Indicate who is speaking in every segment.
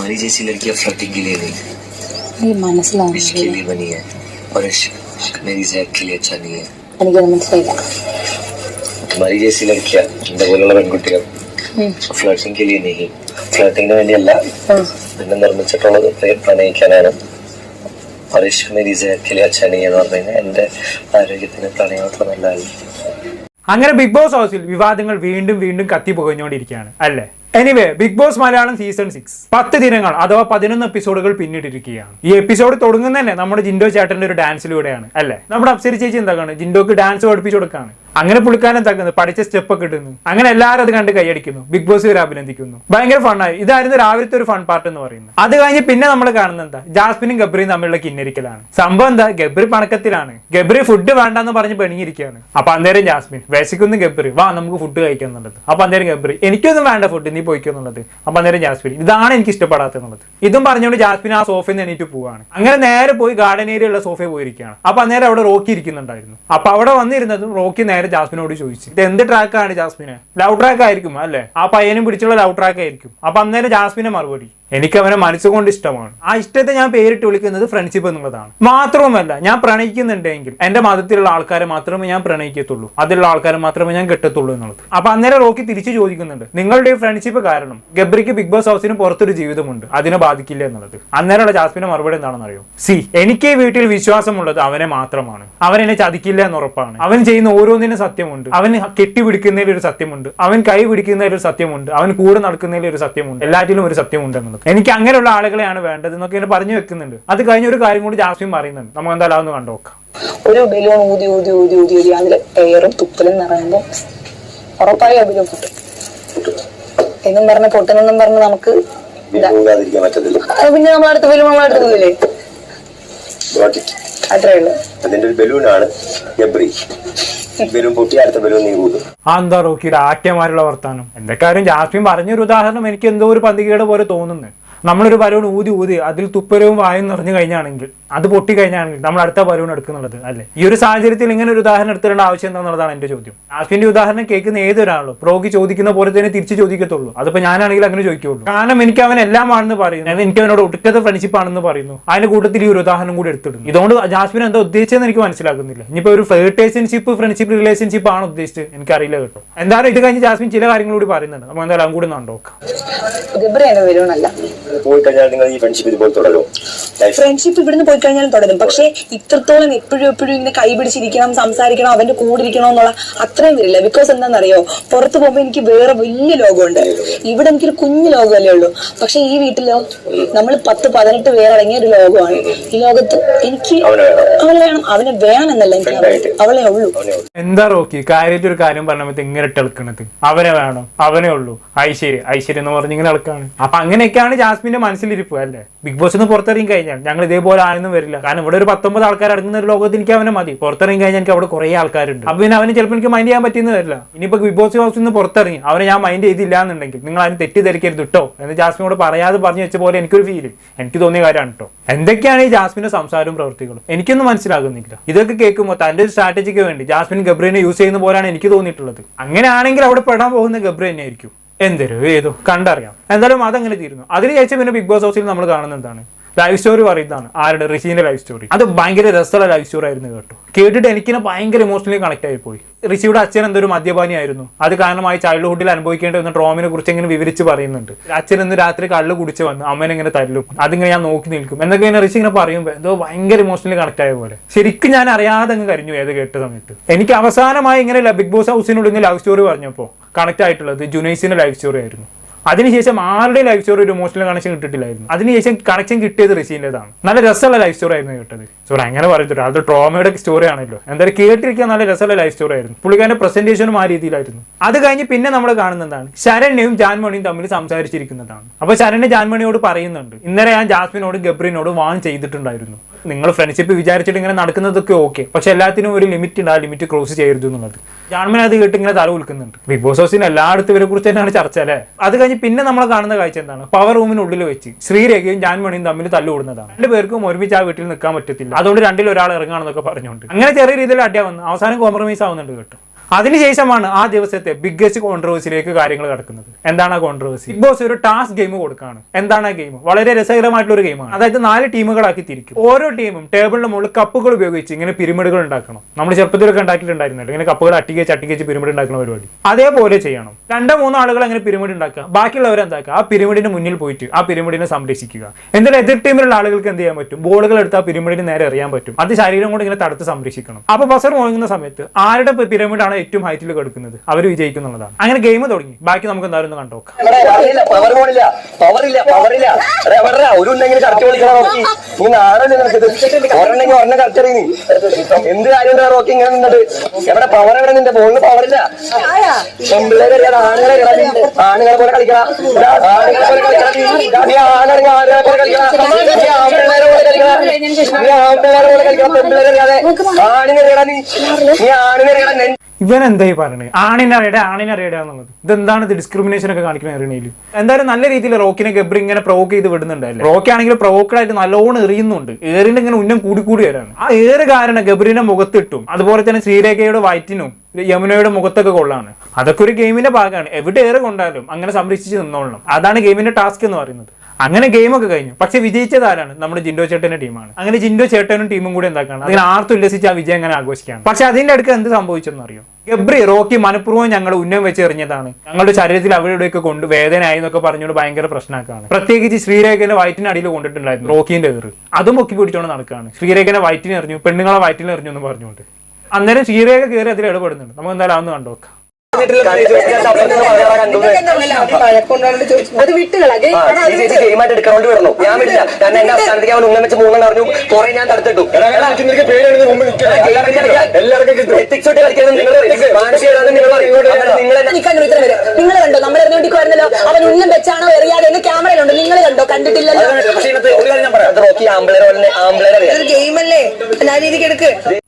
Speaker 1: तुम्हारी जैसी लड़कियां फ्लर्टिंग के लिए नहीं
Speaker 2: ഈ മനസ്സിലാവുന്നു
Speaker 1: इश्क के लिए बनी है और इश्क मेरी सेहत के लिए अच्छा नहीं है
Speaker 2: എനിക്കത് മനസ്സിലായില്ല
Speaker 1: तुम्हारी जैसी लड़कियां എന്റെ പോലുള്ള പെൺകുട്ടികൾ
Speaker 2: ഉം.
Speaker 1: ഫ്ലർട്ടിംഗ് के लिए नहीं ഫ്ലർട്ടിങ്ങിന് വേണ്ടിയല്ല
Speaker 2: ഉം.
Speaker 1: പിന്നെ നിർമ്മിച്ചിട്ടുള്ളത് പ്ര- പ്രണയിക്കാനാണ് और इश्क मेरी सेहत के लिए अच्छा नहीं है എന്ന് പറഞ്ഞു കഴിഞ്ഞാൽ എന്റെ ആരോഗ്യത്തിന് പ്രണയം അത്ര നല്ലതല്ല
Speaker 3: അങ്ങനെ ബിഗ് ബോസ് ഹൗസിൽ വിവാദങ്ങൾ വീണ്ടും വീണ്ടും കത്തി പുകഞ്ഞുകൊണ്ടിരിക്കുകയാണ് അല്ലേ Anyway Bigg Boss Malayalam season six പത്ത് ദിനങ്ങൾ അഥവാ പതിനൊന്ന് എപ്പിസോഡുകൾ പിന്നിട്ടിരിക്കുകയാണ്. ഈ എപ്പിസോഡ് തുടങ്ങുന്നതന്നെ നമ്മുടെ ജിൻഡോ ചേട്ടന്റെ ഒരു ഡാൻസിലൂടെയാണ് അല്ലേ? നമ്മുടെ അപ്സരി ചേച്ചി എന്താക്കാണ് ജിൻഡോക്ക് ഡാൻസ് പഠിപ്പിച്ചു കൊടുക്കാണ്. അങ്ങനെ പുള്ളിക്കാരൻ തകുന്നു പഠിച്ച സ്റ്റെപ്പ് ഒക്കെ ഇടുന്നു. അങ്ങനെ എല്ലാവരും അത് കണ്ട് കൈയടിക്കുന്നു. ബിഗ് ബോസ് ഇവരെ അഭിനന്ദിക്കുന്നു. ഭയങ്കര ഫണ്ണായി ഇതായിരുന്നു രാവിലത്തെ ഒരു ഫൺ പാർട്ട് എന്ന് പറയുന്നത്. അത് കഴിഞ്ഞ് പിന്നെ നമ്മൾ കാണുന്നത് എന്താ? ജാസ്മിനും ഗബ്രിയും തമ്മിലുള്ള കിന്നരിക്കലാണ്. സംഭവം എന്താ? ഗബ്രി പണക്കത്തിലാണ്. ഗബ്രി ഫുഡ് വേണ്ടെന്ന് പറഞ്ഞ് പെണിഞ്ഞിരിക്കുകയാണ് അപ്പൊ അന്നേരം ജാസ്മിൻ വിശക്കുന്നു ഗബ്രി. വാ നമുക്ക് ഫുഡ് കഴിക്കാം എന്നുള്ളത്. അപ്പൊ അന്നേരം ഗബ്രി എനിക്കൊന്നും വേണ്ട ഫുഡ് നീ പോയിക്കുന്നുള്ളത് അപ്പൊ അന്നേരം ജാസ്മിൻ ഇതാണ് എനിക്ക് ഇഷ്ടപ്പെടാത്തത് ഇതും പറഞ്ഞുകൊണ്ട് ജാസ്മിൻ ആ സോഫയിൽ നിന്ന് എണീറ്റ് പോവാണ്. അങ്ങനെ നേരെ പോയി ഗാർഡൻ ഏരിയ ഉള്ള സോഫയിൽ പോയിരിക്കുകയാണ്. അപ്പൊ അന്നേരം അവിടെ റോക്കി ഇരിക്കുന്നുണ്ടായിരുന്നു. അപ്പൊ അവിടെ വന്നിരുന്നതും റോക്കി നേരെ ജാസ്മിനോട് ചോദിച്ചു? ഇത് എന്ത് ട്രാക്കാണ് ജാസ്മിന്? ലവ് ട്രാക്ക് ആയിരിക്കും അല്ലേ? ആ പയ്യനും പിടിച്ചുള്ള ലവ് ട്രാക്ക് ആയിരിക്കും. അപ്പൊ അന്നേരം ജാസ്മിനെ മറുപടി. എനിക്ക് അവനെ മനസ്സുകൊണ്ട് ഇഷ്ടമാണ്. ആ ഇഷ്ടത്തെ ഞാൻ പേരിട്ട് വിളിക്കുന്നത് ഫ്രണ്ട്ഷിപ്പ് എന്നുള്ളതാണ്. മാത്രവുമല്ല ഞാൻ പ്രണയിക്കുന്നുണ്ടെങ്കിൽ എന്റെ മതത്തിലുള്ള ആൾക്കാരെ മാത്രമേ ഞാൻ പ്രണയിക്കത്തുള്ളൂ. അതിലുള്ള ആൾക്കാരെ മാത്രമേ ഞാൻ കെട്ടത്തുള്ളൂ എന്നുള്ളത്. അപ്പൊ അന്നേരം റോക്കി തിരിച്ചു ചോദിക്കുന്നുണ്ട് നിങ്ങളുടെ ഫ്രണ്ട്ഷിപ്പ് കാരണം ഗബ്രിക്ക് ബിഗ് ബോസ് ഹൗസിന് പുറത്തൊരു ജീവിതമുണ്ട് അതിനെ ബാധിക്കില്ല എന്നുള്ളത്. അന്നേരമുള്ള ജാസ്മിന്റെ മറുപടി എന്താണെന്ന് അറിയോ സി എനിക്ക് ഈ വീട്ടിൽ വിശ്വാസമുള്ളത് അവനെ മാത്രമാണ്. അവൻ എന്നെ ചതിക്കില്ല എന്ന് ഉറപ്പാണ് അവൻ ചെയ്യുന്ന ഓരോന്നിനും സത്യമുണ്ട്. അവൻ കെട്ടിപിടിക്കുന്നതിൽ ഒരു സത്യമുണ്ട്. അവൻ കൈ പിടിക്കുന്നതിൽ ഒരു സത്യമുണ്ട്. അവൻ കൂടെ നടക്കുന്നതിൽ ഒരു സത്യമുണ്ട്. എല്ലാറ്റിലും ഒരു സത്യമുണ്ട് എന്നുള്ളത് എനിക്ക് അങ്ങനെയുള്ള ആളുകളെയാണ് വേണ്ടത് എന്നൊക്കെ ഇങ്ങനെ പറഞ്ഞു വെക്കുന്നുണ്ട്. അത് കഴിഞ്ഞ ഒരു കാര്യം കൂടി ജാസ്മിൻ പറയുന്നുണ്ട്. നമുക്ക് എന്തായാലും അതൊന്ന് കണ്ടോക്കാം
Speaker 4: ഒരു ബലൂൺ ഊതി ഊതി ഊതി ഊതി ഊതി. അതിൽ എയറും തുപ്പലും നിറയുമ്പോൾ ഉറപ്പായി ആ ബലൂൺ പൊട്ടും. എന്നും പറഞ്ഞ പൊട്ടനെന്നും പറഞ്ഞ് നമുക്ക് അത് പിന്നെ നമ്മളടുത്ത് ബലൂൺ നമ്മളടുത്ത് പോയില്ലേ അത്രേ ഉള്ളൂ.
Speaker 1: അതിന്റെ ഒരു ബലൂണാണ് ഗബ്രി. ബലൂൺ പൊട്ടി അടുത്ത ബലൂൺ നീ കൂട്ടും
Speaker 3: ആ എന്താ റോക്കിയുടെ ആറ്റമാരുള്ള വർത്താനം? എന്തൊക്കെയാലും ജാസ്മിൻ പറഞ്ഞൊരു ഉദാഹരണം എനിക്ക് എന്തോ ഒരു പന്തികേട് പോലെ തോന്നുന്നു. നമ്മളൊരു ബലൂൺ ഊതി ഊതി അതിൽ തുപ്പരവും വായും നിറഞ്ഞു കഴിഞ്ഞാണെങ്കിൽ അത് പൊട്ടി കഴിഞ്ഞാണെങ്കിൽ നമ്മൾ അടുത്ത ബലൂൺ എടുക്കുന്നുള്ളത് അല്ലേ? ഈ ഒരു സാഹചര്യത്തിൽ ഇങ്ങനെ ഒരു ഉദാഹരണം എടുത്തിടേണ്ട ആവശ്യം എന്താണെന്നുള്ളതാണ് എന്റെ ചോദ്യം. ആഫിന്റെ ഉദാഹരണം കേൾക്കുന്ന ഏതൊരാളോ പ്രോഗി ചോദിക്കുന്ന പോലെ തന്നെ തിരിച്ചു ചോദിക്കത്തുള്ളൂ. അതിപ്പോ ഞാനാണെങ്കിൽ അങ്ങനെ ചോദിക്കുള്ളൂ കാരണം എനിക്ക് അവൻ എല്ലാം ആണെന്ന് പറയുന്നു. എനിക്ക് അവനോട് ഒടുക്കത്തെ ഫ്രണ്ട്ഷിപ്പ് ആണെന്ന് പറയുന്നു. അതിന്റെ കൂട്ടത്തിൽ ഈ ഒരു ഉദാഹരണം കൂടി എടുത്തിടുന്നു. ഇതുകൊണ്ട് ജാസ്മിൻ എന്താ ഉദ്ദേശിച്ചതെന്ന് എനിക്ക് മനസ്സിലാക്കുന്നില്ല ഇനിയിപ്പോ ഒരു ഫ്ലേർട്ടേഷൻഷിപ്പ് ഫ്രണ്ട്ഷിപ്പ് റിലേഷൻഷിപ്പ് ആണ് ഉദ്ദേശിച്ചത്? എനിക്കറിയില്ല കേട്ടോ. എന്തായാലും ഇത് കഴിഞ്ഞ് ജാസ്മിൻ ചില കാര്യങ്ങളൂടി പറയുന്നുണ്ട്. നമുക്ക് എന്തായാലും കൂടി
Speaker 4: അല്ല.
Speaker 1: പോയി കഴിഞ്ഞാൽ നിങ്ങൾ ഈ ഫ്രണ്ട്ഷിപ്പ് ഇതുപോലെ തുടരും.
Speaker 4: ഫ്രണ്ട്ഷിപ്പ് ഇവിടുന്ന് പോയി കഴിഞ്ഞാൽ തുടരും. പക്ഷെ ഇത്രത്തോളം എപ്പോഴും എപ്പോഴും ഇങ്ങനെ കൈ പിടിച്ചിരിക്കണം സംസാരിക്കണം അവന്റെ കൂടെ ഇരിക്കണം എന്നുള്ള അത്രയും വരില്ല. ബിക്കോസ് എന്താണെന്നറിയോ? പുറത്ത് പോകുമ്പോൾ എനിക്ക് വേറെ വലിയ ലോകമുണ്ട്. ഇവിടെ എനിക്കൊരു കുഞ്ഞു ലോകമല്ലേ ഉള്ളൂ. പക്ഷെ ഈ വീട്ടിലോ നമ്മൾ പത്ത് പതിനെട്ട് പേരടങ്ങിയ ഒരു ലോകമാണ്. ഈ ലോകത്ത് എനിക്ക്
Speaker 1: അവനെ വേണം.
Speaker 4: അവളെ വേണം. അവനെ വേണമെന്നല്ല എനിക്ക് അവളെ- ഉള്ളൂ.
Speaker 3: എന്താ റോക്കി? കാര്യത്തിൽ ഒരു കാര്യം പറഞ്ഞപ്പോൾ ഇങ്ങനെ ഇട്ടെളുക്കണത് അവനെ വേണം. അവനെ ഉള്ളൂ. ഐശ്വര്യ. ഐശ്വര്യ എന്ന് പറഞ്ഞ് ഇങ്ങനെ ഇളക്കാണ് അപ്പൊ അങ്ങനെയൊക്കെയാണ് ജാസ്മിന്റെ മനസ്സിലിരിപ്പ് അല്ലേ? ബിഗ് ബോസ് നിന്ന് പുറത്തിറങ്ങി കഴിഞ്ഞാൽ ഞങ്ങൾ ഇതേപോലെ ആണെന്നും വരില്ല. കാരണം ഇവിടെ ഒരു പത്തൊമ്പത് ആൾക്കാർ അടങ്ങുന്ന ഒരു ലോകത്ത് എനിക്ക് അവനെ മതി. പുറത്തിറങ്ങി കഴിഞ്ഞാൽ എനിക്ക് അവിടെ കുറെ ആൾക്കാരുണ്ട്. അപ്പൊ പിന്നെ അവന് ചിലപ്പോൾ എനിക്ക് മൈൻഡ് ചെയ്യാൻ പറ്റിയെന്ന് വരില്ല. ഇനിയിപ്പോ ബിഗ് ബോസ് ഹൗസിൽ നിന്ന് പുറത്തിറങ്ങി അവനെ ഞാൻ മൈൻഡ് ചെയ്തില്ല എന്നുണ്ടെങ്കിൽ നിങ്ങൾ അതിന് തെറ്റിദ്ധരിക്കരുത് കേട്ടോ എന്ന് ജാസ്മിനോട് പറയാതെ പറഞ്ഞു വെച്ച പോലെ എനിക്കൊരു ഫീൽ എനിക്ക് തോന്നിയ കാര്യമാണ് കേട്ടോ എന്തൊക്കെയാണ് ഈ ജാസ്മിന്റെ സംസാരവും പ്രവൃത്തികളും? എനിക്കൊന്നും മനസ്സിലാകുന്നില്ല. ഇതൊക്കെ കേൾക്കുമ്പോൾ തന്റെ ഒരു സ്ട്രാറ്റജിക്ക് വേണ്ടി ജാസ്മിൻ ഗബ്രീനെ യൂസ് ചെയ്യുന്ന പോലെയാണ് എനിക്ക് തോന്നിയിട്ടുള്ളത്. അങ്ങനെയാണെങ്കിൽ അവിടെ പെടാൻ പോകുന്ന ഗബ്രി തന്നെയായിരിക്കും. എന്തൊരു ഏതോ കണ്ടറിയാം. എന്തായാലും അതങ്ങനെ തീരുന്നു. അതിനുശേഷം പിന്നെ ബിഗ് ബോസ് ഹൗസിൽ നമ്മൾ കാണുന്ന എന്താണ്? ലൈഫ് സ്റ്റോറി പറയുന്നതാണ് ആരുടെ? ഋഷിന്റെ ലൈഫ് സ്റ്റോറി അത് ഭയങ്കര രസമുള്ള ലൈഫ് സ്റ്റോറി ആയിരുന്നു കേട്ടോ. കേട്ടിട്ട് എനിക്കിനെ ഭയങ്കര ഇമോഷണലി കണക്ട് ആയി പോയി ഋഷിയുടെ അച്ഛൻ എന്തൊരു മദ്യപാനിയായിരുന്നു അത് കാരണമായി ചൈൽഡ്ഹുഡിൽ അനുഭവിക്കേണ്ട വന്ന ട്രോമിനെ കുറിച്ച് ഇങ്ങനെ വിവരിച്ച് പറയുന്നുണ്ട്. അച്ഛൻ ഇന്ന് രാത്രി കള്ളു കുടിച്ച് വന്ന്. അമ്മനെ ഇങ്ങനെ തല്ലും. അതിങ്ങനെ ഞാൻ നോക്കി നിൽക്കും. എന്നൊക്കെ ഇങ്ങനെ ഋഷി ഇങ്ങനെ പറയുമ്പോൾ എന്തോ ഭയങ്കര ഇമോഷണലി കണക്ട് ആയ പോലെ. ശരിക്കും ഞാൻ അറിയാതെ അങ്ങ് കരിഞ്ഞു ഏത് കേട്ട സമയത്ത്. എനിക്ക് അവസാനമായി ഇങ്ങനെ ബിഗ് ബോസ് ഹൗസിനുള്ളിൽ ലവ് സ്റ്റോറി പറഞ്ഞപ്പോൾ കണക്ട് ആയിട്ടുള്ളത് ജുനൈസിന്റെ ലൈഫ് സ്റ്റോറി ആയിരുന്നു. അതിനുശേഷം ആരുടെ ലൈഫ് സ്റ്റോറി ഒരു ഇമോഷണൽ കണക്ഷൻ കിട്ടിയിട്ടില്ലായിരുന്നു. അതിനുശേഷം കണക്ഷൻ കിട്ടിയത് ഋഷീന്റെതാണ് നല്ല രസമുള്ള ലൈഫ് സ്റ്റോറി ആയിരുന്നു കേട്ടത്. സോറി അങ്ങനെ പറയത്തില്ല അത് ട്രോമയുടെ സ്റ്റോറി ആണല്ലോ. എന്തായാലും കേട്ടിരിക്കാൻ നല്ല രസമുള്ള ലൈഫ് സ്റ്റോറി ആയിരുന്നു. പുള്ളിക്കാരന്റെ പ്രസന്റേഷനും ആ രീതിയിലായിരുന്നു. അത് കഴിഞ്ഞ് പിന്നെ നമ്മൾ കാണുന്നതാണ് ശരണ്യയും ജാൻമണിയും തമ്മിൽ സംസാരിച്ചിരിക്കുന്നതാണ്. അപ്പോൾ ശരണ്യ ജാൻമണിയോട് പറയുന്നുണ്ട്. ഇന്നലെ ഞാൻ ജാസ്മിനോട് ഗബ്രിനോട് വാൺ ചെയ്തിട്ടുണ്ടായിരുന്നു. നിങ്ങൾ ഫ്രണ്ട്ഷിപ്പ് വിചാരിച്ചിട്ട് ഇങ്ങനെ നടക്കുന്നതൊക്കെ ഓക്കെ പക്ഷെ എല്ലാത്തിനും ഒരു ലിമിറ്റ് ഉണ്ട്. ആ ലിമിറ്റ് ക്രോസ് ചെയ്യരുത് എന്നുള്ളത്. ജാൻമൻ അത് കേട്ട് ഇങ്ങനെ തല ഉൽക്കുന്നുണ്ട് ബിഗ് ബോസ് ഹൗസിന് എല്ലായിടത്തും ഇവരെ കുറിച്ച് തന്നെയാണ് ചർച്ച അല്ലേ? അത് കഴിഞ്ഞ് പിന്നെ നമ്മൾ കാണുന്ന കാഴ്ച എന്താണ്? പവർ റൂമിനുള്ളിൽ വെച്ച് ശ്രീരേഖയും ജാൻമണിയും തമ്മിൽ തല്ലുകൂടുന്നതാണ് രണ്ട് പേർക്കും ഒരുമിച്ച് ആ വീട്ടിൽ നിൽക്കാൻ പറ്റത്തില്ല. അതുകൊണ്ട് രണ്ടിൽ ഒരാൾ ഇറങ്ങാണെന്നൊക്കെ പറഞ്ഞുകൊണ്ട്. അങ്ങനെ ചെറിയ രീതിയിൽ അടിയാവുന്നു അവസാനം കോംപ്രമൈസ് ആവുന്നുണ്ട് കേട്ടോ. അതിനുശേഷമാണ് ആ ദിവസത്തെ ബിഗ്ഗസ്റ്റ് കോൺട്രവേഴ്സിയിലേക്ക് കാര്യങ്ങൾ കിടക്കുന്നത്. എന്താണ് ആ കോൺട്രവേഴ്സി ബിഗ് ബോസ് ഒരു ടാസ്ക് ഗെയിം കൊടുക്കുകയാണ് എന്താണ് ആ ഗെയിം വളരെ രസകരമായിട്ടുള്ള ഒരു ഗെയിമാണ് അതായത് നാല് ടീമുകളാക്കി തിരിക്കും. ഓരോ ടീമും ടേബിളിന് മുകളിൽ കപ്പുകൾ ഉപയോഗിച്ച് ഇങ്ങനെ പിരമിഡുകൾ ഉണ്ടാക്കണം. നമ്മൾ ചെറുപ്പത്തിലൊക്കെ ഉണ്ടാക്കിയിട്ടുണ്ടായിരുന്നല്ലോ. ഇങ്ങനെ കപ്പുകൾ അട്ടിക്കേച്ച് അട്ടിക്കേച്ച് പിരമിഡ് ഉണ്ടാക്കുന്ന പരിപാടി. അതേപോലെ ചെയ്യണം. രണ്ടോ മൂന്നോ ആളുകൾ അങ്ങനെ പിരമിഡ് ഉണ്ടാക്കുക. ബാക്കിയുള്ളവർ എന്താക്കുക? ആ പിരമിഡിന് മുന്നിൽ പോയിട്ട് ആ പിരമിഡിനെ സംരക്ഷിക്കുക. എന്നിട്ട് എതിർ ടീമിലുള്ള ആളുകൾക്ക് എന്ത് ചെയ്യാൻ പറ്റും? ബോളുകൾ എടുത്ത് ആ പിരമിഡിന് നേരെ എറിയാൻ പറ്റും. അത് ശരീരം കൊണ്ട് ഇങ്ങനെ തടുത്ത് സംരക്ഷിക്കണം. അപ്പൊ ബസർ മുഴങ്ങുന്ന സമയത്ത് ആരുടെ പിരമിഡാണ് ഏറ്റവും ഹൈറ്റിൽ കെടുക്കുന്നത്. അവർ വിജയിക്കുന്നുള്ളതാണ് അങ്ങനെ ഗെയിം തുടങ്ങി. ബാക്കി നമുക്ക് എന്തായാലും കണ്ടു കണ്ടോക്കാം
Speaker 5: പവർ പോണില്ല ഇല്ല പവർ ഇല്ല എടാ, എവിടെടാ? ഒരു ഉണ്ടെങ്കിൽ കറക്റ്റ് നീ നാടല്ലേ നിനക്കിത് ഒരെണ്ണെങ്കിൽ ഒരെണ്ണം കറക്റ്റ് അറിയ നീ. എന്ത് റോക്കി ഇങ്ങനെ നിന്നത്? എവിടെ പവർ എവിടെ? നിന്റെ ആണുങ്ങളെ പോലെ കളിക്കണം. ആണുങ്ങളെ പോലെ കളിക്കണം ആണുങ്ങളെ പോലെ കളിക്കണം
Speaker 3: ഇവൻ എന്തായി പറയണത് ആണിനറിയട ആണിനറിയട എന്നുള്ളത്. ഇതെന്താണ് ഇത് ഡിസ്ക്രിമിനേഷൻ ഒക്കെ കാണിക്കുന്ന അറിയണേൽ? എന്തായാലും നല്ല രീതിയിൽ റോക്കിനെ ഗബ്രി ഇങ്ങനെ പ്രോക്ക് ചെയ്ത് വിടുന്നുണ്ടല്ലേ റോക്കി ആണെങ്കിൽ പ്രോക്കഡായിട്ട് നല്ലോണം എറിയുന്നുണ്ട്. ഏറിന്റെ ഇങ്ങനെ ഉന്നം കൂടി കൂടി വരാണ് ആ ഏറ് കാരണം ഗബ്രിന്റെ മുഖത്തിട്ടും അതുപോലെ തന്നെ ശ്രീരേഖയുടെ വയറ്റിനും യമുനയുടെ മുഖത്തൊക്കെ കൊള്ളാണ്. അതൊക്കെ ഒരു ഗെയിമിന്റെ ഭാഗമാണ്. എവിടെ ഏറെ കൊണ്ടാലും അങ്ങനെ സംരക്ഷിച്ച് നിന്നോളണം. അതാണ് ഗെയിമിന്റെ ടാസ്ക് എന്ന് പറയുന്നത്. അങ്ങനെ ഗെയിമൊക്കെ കഴിഞ്ഞു. പക്ഷെ വിജയിച്ചത് ആരാണ്? നമ്മുടെ ജിൻഡോ ചേട്ടന്റെ ടീമാണ് അങ്ങനെ ജിൻഡോ ചേട്ടനും ടീമും കൂടി എന്താക്കാണ്? അങ്ങനെ ആർത്തുല്ലസിച്ച് ആ വിജയം അങ്ങനെ ആഘോഷിക്കുകയാണ്. പക്ഷെ അതിന്റെ അടുക്ക് എന്ത് സംഭവിച്ചെന്ന് അറിയോ? ഗബ്രി റോക്കി മനഃപൂർവം ഞങ്ങൾ ഉന്നം വെച്ച് എറിഞ്ഞതാണ്. ഞങ്ങളുടെ ശരീരത്തിൽ അവിടെ കൊണ്ട് വേദനയായി എന്നൊക്കെ പറഞ്ഞുകൊണ്ട് ഭയങ്കര പ്രശ്നമാക്കാണ്. പ്രത്യേകിച്ച് ശ്രീരേഖന്റെ വയറ്റിനടിയിൽ കൊണ്ടിട്ടുണ്ടായിരുന്നു റോക്കിന്റെ എതിർ. അതും പൊക്കി പിടിച്ചോണ്ട് നടക്കുകയാണ്. ശ്രീരേഖനെ വയറ്റിന് എറിഞ്ഞു പെണ്ണുങ്ങളെ വയറ്റിന് എറിഞ്ഞു എന്ന് പറഞ്ഞുകൊണ്ട്. അന്നേരം ശ്രീരേഖ കയറി അതിൽ ഇടപെടുന്നുണ്ട്. നമുക്ക് എന്തായാലും അതൊന്ന് കണ്ടുനോക്കാം
Speaker 4: അത് വിട്ടുകളാ.
Speaker 5: ഗെയിമായിട്ട് എടുക്കാണ്ട് വരണം ഞാൻ വിടില്ല. കാരണം എന്റെ അവസാനത്തേക്ക് അവൻ ഉണ്ണം വെച്ച് മൂന്നെണ്ണം അറിഞ്ഞു. കുറെ ഞാൻ തടുത്തിട്ടു. കളിക്കുന്നത്. നിങ്ങൾ നിങ്ങൾ നിങ്ങൾ
Speaker 4: കണ്ടോ? നമ്മൾ എറിഞ്ഞോണ്ടിക്കുവായിരുന്നല്ലോ അവൻ ഉന്നം വെച്ചാണോ എറിയാതെ എന്ന് ക്യാമറയിലുണ്ട്. നിങ്ങൾ കണ്ടോ? കണ്ടിട്ടില്ലല്ലോ.
Speaker 5: ഞാൻ അറിയാം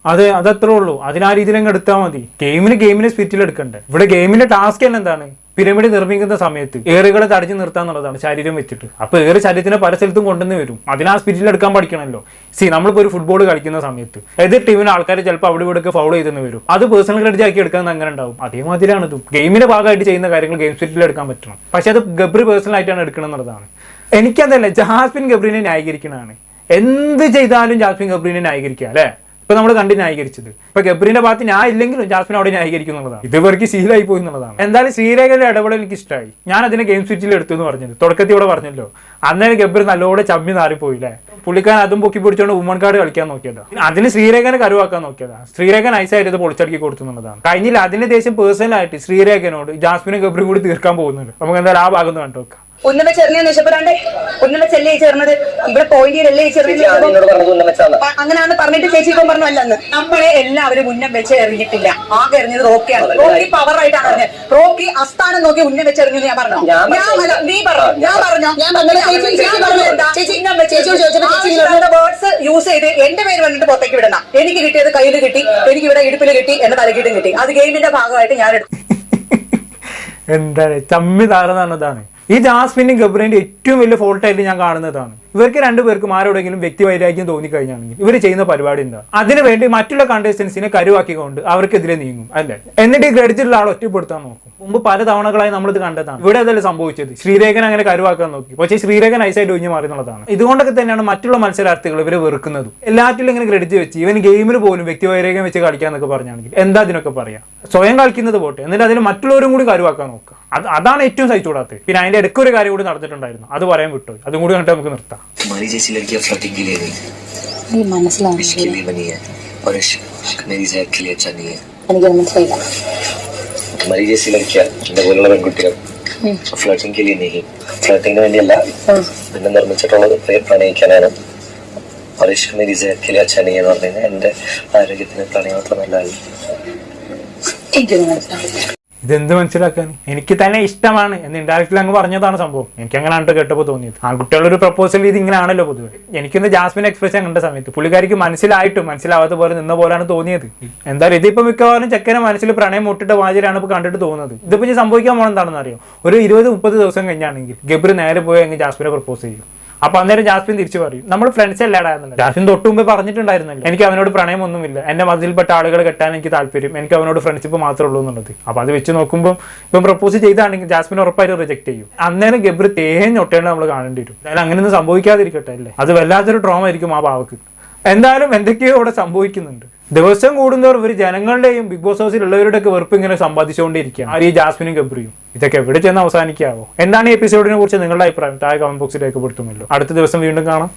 Speaker 3: അതെ അതത്രേ ഉള്ളൂ. അതിന് രീതിയിൽ അങ്ങ് എടുത്താൽ മതി. ഗെയിമിന് ഗെയിമിനെ സ്പിരിറ്റിൽ എടുക്കണ്ടേ? ഇവിടെ ഗെയിമിന്റെ ടാസ്ക് തന്നെ എന്താണ്? പിരമിഡ് നിർമ്മിക്കുന്ന സമയത്ത് ഏറുകളെ തടഞ്ഞു നിർത്താന്നുള്ളതാണ് ശരീരം വെച്ചിട്ട്. അപ്പൊ ഏറ് ശരീരത്തിനെ പല സ്ഥലത്തും കൊണ്ടുവന്ന് വരും. ആ സ്പിരിറ്റിൽ എടുക്കാൻ പഠിക്കണമല്ലോ. സി നമ്മളിപ്പോ ഒരു ഫുട്ബോൾ കളിക്കുന്ന സമയത്ത് എതിർ ടീമിന് ആൾക്കാർ ചിലപ്പോൾ അവിടെ ഇവിടെ ഫൗൾ ചെയ്തെന്ന് വരും. അത് പേഴ്സണൽ ക്രെഡിറ്റ് ആക്കി എടുക്കാൻ അങ്ങനെ ഉണ്ടാവും. അതേമാതിരിയാണ് ഇത്. ഗെയിമിന്റെ ഭാഗമായിട്ട് ചെയ്യുന്ന കാര്യങ്ങൾ ഗെയിം സ്പിരിറ്റിൽ എടുക്കാൻ പറ്റണം. പക്ഷെ അത് ഗബ്രി പേഴ്സണൽ ആയിട്ടാണ് എടുക്കണം എന്നുള്ളതാണ്. എനിക്കതല്ല ജഹാസ്ബിൻ ഗബ്രിനെ ന്യായീകരിക്കണതാണ്. എന്ത് ചെയ്താലും ജാസ്മിൻ ഗബ്രീനെ ന്യായീകരിക്കുക അല്ലേ? ഇപ്പൊ നമ്മൾ കണ്ട് ന്യായീകരിച്ചത്. ഇപ്പൊ ഗബ്രീന്റെ ഭാഗത്ത് ഞാൻ ഇല്ലെങ്കിലും ജാസ്മിൻ അവിടെ ന്യായീകരിക്കും എന്നുള്ളതാണ്. ഇത് ഇവർക്ക് ശീലമായി പോയി എന്നുള്ളതാണ്. എന്തായാലും ശ്രീരേഖയുടെ ഇടപെടൽ എനിക്ക് ഇഷ്ടമായി ഞാൻ അതിനെ ഗെയിം സ്വിച്ചിൽ എടുത്തു എന്ന് പറഞ്ഞത്. തുടക്കത്തിൽ ഇവിടെ പറഞ്ഞല്ലോ. അന്നേരം ഗബ്രി നല്ലോടെ ചമ്മി നാറിപ്പോയില്ലേ പുള്ളിക്കാൻ അതും പൊക്കി പിടിച്ചോണ്ട് ഉമ്മൻ കാർഡ് കളിക്കാൻ നോക്കിയതാ. അതിന് ശ്രീരേഖനെ കരുവാക്കാൻ നോക്കിയതാ. ശ്രീരേഖൻ ഐസായിട്ട് പൊളിച്ചടക്കി കൊടുത്തു എന്നുള്ളതാണ്. കഴിഞ്ഞില്ല അതിന്റെ ദേശം പേഴ്സണലായിട്ട് ശ്രീരേഖനോട് ജാസ്മിനും ഗബ്രിയും കൂടി തീർക്കാൻ പോകുന്നുണ്ട്. നമുക്ക് എന്തായാലും ആ ഭാഗം കണ്ടു നോക്കാം
Speaker 4: ഉന്നം വെച്ചപ്പോ രണ്ടേ ഉന്നമ ചെല്ലേ ചേർന്നത്. ഇവിടെ
Speaker 5: പോയിന്റ് അല്ലേ ചേർന്നത്
Speaker 4: അങ്ങനെയാണ് പറഞ്ഞിട്ട് ചേച്ചി ഇപ്പം പറഞ്ഞു അല്ലെന്ന്. നമ്മളെ എല്ലാവരും ഉന്നം വെച്ച് എറിഞ്ഞിട്ടില്ല. ആകെ എറിഞ്ഞത് റോക്കിയാണ്. റോക്കി പവർ ആയിട്ടാണ് പറഞ്ഞത് റോക്കി അസ്ഥാനം നോക്കി ഉന്നം വെച്ച് എറിഞ്ഞു ഞാൻ പറഞ്ഞു?
Speaker 5: ഞാൻ
Speaker 4: നീ പറഞ്ഞു? ഞാൻ പറഞ്ഞു? ഞാൻ വേർഡ്സ് യൂസ് ചെയ്ത് എന്റെ പേര് വന്നിട്ട് പുറത്തേക്ക് വിടണം എനിക്ക് കിട്ടിയത് കയ്യിൽ കിട്ടി എനിക്ക് ഇവിടെ ഇടുപ്പിൽ കിട്ടി എന്റെ തലക്കിട്ടും കിട്ടി. അത് ഗെയിമിന്റെ ഭാഗമായിട്ട് ഞാൻ എടുത്തു.
Speaker 3: എന്താ? ചമ്മി താറുന്നതാണ് ഈ ജാസ്മിനും ഗബ്രീന്റെ ഏറ്റവും വലിയ ഫോൾട്ടായിട്ട് ഞാൻ കാണുന്നതാണ്. ഇവർക്ക് രണ്ടുപേർക്കും ആരോടെങ്കിലും വ്യക്തിവൈരാഗ്യം തോന്നിക്കഴിഞ്ഞാണെങ്കിൽ ഇവർ ചെയ്യുന്ന പരിപാടി എന്താ? അതിനുവേണ്ടി മറ്റുള്ള കണ്ടസ്റ്റൻസിനെ കരുവാക്കിക്കൊണ്ട് അവർക്കെതിരെ നീങ്ങും അല്ലേ? എന്നിട്ട് ഈ ക്രെഡിറ്റിലുള്ള ആൾ ഒറ്റപ്പെടുത്താൻ നോക്കും. മുമ്പ് പല തവണകളായി നമ്മളിത് കണ്ടതാണ്. ഇവിടെ അതല്ല സംഭവിച്ചത്. ശ്രീരേഖൻ അങ്ങനെ കരുവാക്കാൻ നോക്കി. പക്ഷേ ശ്രീരേഖൻ ഐസായിട്ട് ഒഴിഞ്ഞു മാറി എന്നുള്ളതാണ് ഇതുകൊണ്ടൊക്കെ തന്നെയാണ് മറ്റുള്ള മത്സരാർത്ഥികൾ ഇവരെ വെറുക്കുന്നത്. എല്ലാറ്റിലും ഇങ്ങനെ ക്രെഡിറ്റ് വെച്ച് ഇവൻ ഗെയിമിൽ പോലും വ്യക്തിവൈരാഗ്യം വെച്ച് കളിക്കാന്നൊക്കെ പറഞ്ഞാണെങ്കിൽ എന്താ അതിനൊക്കെ പറയാം? സ്വയം കളിക്കുന്നത് പോട്ടെ. എന്നിട്ട് അതിന് മറ്റുള്ളവരും കൂടി കരുവാക്കാൻ നോക്കുക. അത് അതാണ് ഏറ്റവും സഹിച്ചുകൂടാത്തത്. പിന്നെ അതിന്റെ ഇടയ്ക്ക് ഒരു കാര്യം കൂടി നടന്നിട്ടുണ്ടായിരുന്നു. അത് പറയാൻ വിട്ടു അതും കൂടി കണ്ടിട്ട് നമുക്ക് നിർത്താം.
Speaker 1: तुम्हारी जैसी लड़कियां फ्लर्टिंग के लिए नहीं
Speaker 2: ഈ മനസ്സിലാവുന്നു
Speaker 1: इसके लिए बनी है और इश्क मेरी सेहत के लिए अच्छा नहीं है
Speaker 2: എനിക്ക് മനസ്സിലായില്ല
Speaker 1: तुम्हारी जैसी लड़कियां എന്റെ പോലുള്ള പെൺകുട്ടികൾ ഫ്ലർട്ടിംഗ് के लिए नहीं ഫ്ലർട്ടിങ്ങിന് വേണ്ടിയല്ല പിന്നെ നിർമ്മിച്ചിട്ടുള്ളത് പ്ര- പ്രണയിക്കാനാണ് और इश्क मेरी सेहत के लिए अच्छा नहीं है എന്ന് പറഞ്ഞു കഴിഞ്ഞാൽ എന്റെ ആരോഗ്യത്തിന് പ്രണയം അത്ര നല്ലതല്ല
Speaker 2: എനിക്കൊന്നും മനസ്സിലാവില്ല
Speaker 3: ഇതെന്ത് മനസ്സിലാക്കാൻ? എനിക്ക് തന്നെ ഇഷ്ടമാണ് എന്ന് ഇൻഡയറക്റ്റ്ലി അങ്ങ് പറഞ്ഞതാണ് സംഭവം. എനിക്ക് അങ്ങനെ ആണ് കേട്ടപ്പോൾ തോന്നിയത് ഒരു പ്രപ്പോസൽ ഇത് ഇങ്ങനെയാണല്ലോ പൊതുവെ. എനിക്കിന്ന് ജാസ്മിൻ എക്സ്പ്രഷൻ കണ്ട സമയത്ത് പുള്ളിക്കാരിക്ക് മനസ്സിലായിട്ടും മനസ്സിലാവാത്ത പോലെ നിന്ന പോലാണ് തോന്നിയത്. എന്തായാലും ഇതിപ്പോ മിക്കവാറും ചെക്കനെ മനസ്സിൽ പ്രണയം മുട്ടിട്ട് വാചരാണ് ഇപ്പൊ കണ്ടിട്ട് തോന്നുന്നത്. ഇതിപ്പോ ഇനി സംഭവിക്കാൻ പോകണം എന്താണെന്ന് അറിയോ ഒരു ഇരുപത് മുപ്പത് ദിവസം കഴിഞ്ഞാണെങ്കിൽ ഗബ്രി നേരെ പോയി അങ്ങ് ജാസ്മിനെ പ്രപ്പോസ് ചെയ്യും. അപ്പൊ അന്നേരം ജാസ്മിൻ തിരിച്ചു പറയും. നമ്മൾ ഫ്രണ്ട്സ് അല്ലാടാ എന്നുള്ളത്. ജാസ്മിൻ തൊട്ട് മുമ്പ് പറഞ്ഞിട്ടുണ്ടായിരുന്നല്ലോ. എനിക്ക് അവനോട് പ്രണയമൊന്നുമില്ല. എന്റെ മതിൽപ്പെട്ട ആളുകൾ കെട്ടാൻ എനിക്ക് താല്പര്യം. എനിക്ക് അവനോട് ഫ്രണ്ട്ഷിപ്പ് മാത്രമേ ഉള്ളൂ എന്നുള്ളത്. അപ്പൊ അത് വെച്ച് നോക്കുമ്പോൾ ഇപ്പം പ്രപ്പോസ് ചെയ്താണെങ്കിൽ ജാസ്മിൻ ഉറപ്പായിട്ട് റിജക്ട് ചെയ്യും. അന്നേരം ഗബ്രി തേഞ്ഞൊട്ടേണ്ട നമ്മൾ കാണേണ്ടി വരും. അതായത് അങ്ങനെയൊന്നും സംഭവിക്കാതിരിക്കട്ടെ അല്ലേ? അത് വല്ലാത്തൊരു ട്രോമ ആയിരിക്കും ആ പാവക്ക് എന്തായാലും എന്തൊക്കെയോ ഇവിടെ സംഭവിക്കുന്നുണ്ട്. ദിവസം കൂടുന്നവർ ഇവർ ജനങ്ങളുടെയും ബിഗ് ബോസ് ഹൗസിലുള്ളവരുടെ ഒക്കെ വെറുപ്പ് ഇങ്ങനെ സമ്പാദിച്ചുകൊണ്ടിരിക്കുകയാണ്. ആ ഈ ജാസ്മിനും ഗബ്രിയും? ഇതൊക്കെ എവിടെ ചെന്ന് അവസാനിക്കാവോ? എന്താണ് ഈ എപ്പിസോഡിനെ കുറിച്ച് നിങ്ങളുടെ അഭിപ്രായം? താഴെ കമന്റ് ബോക്സിൽ രേഖപ്പെടുത്തുമല്ലോ അടുത്ത ദിവസം വീണ്ടും കാണാം.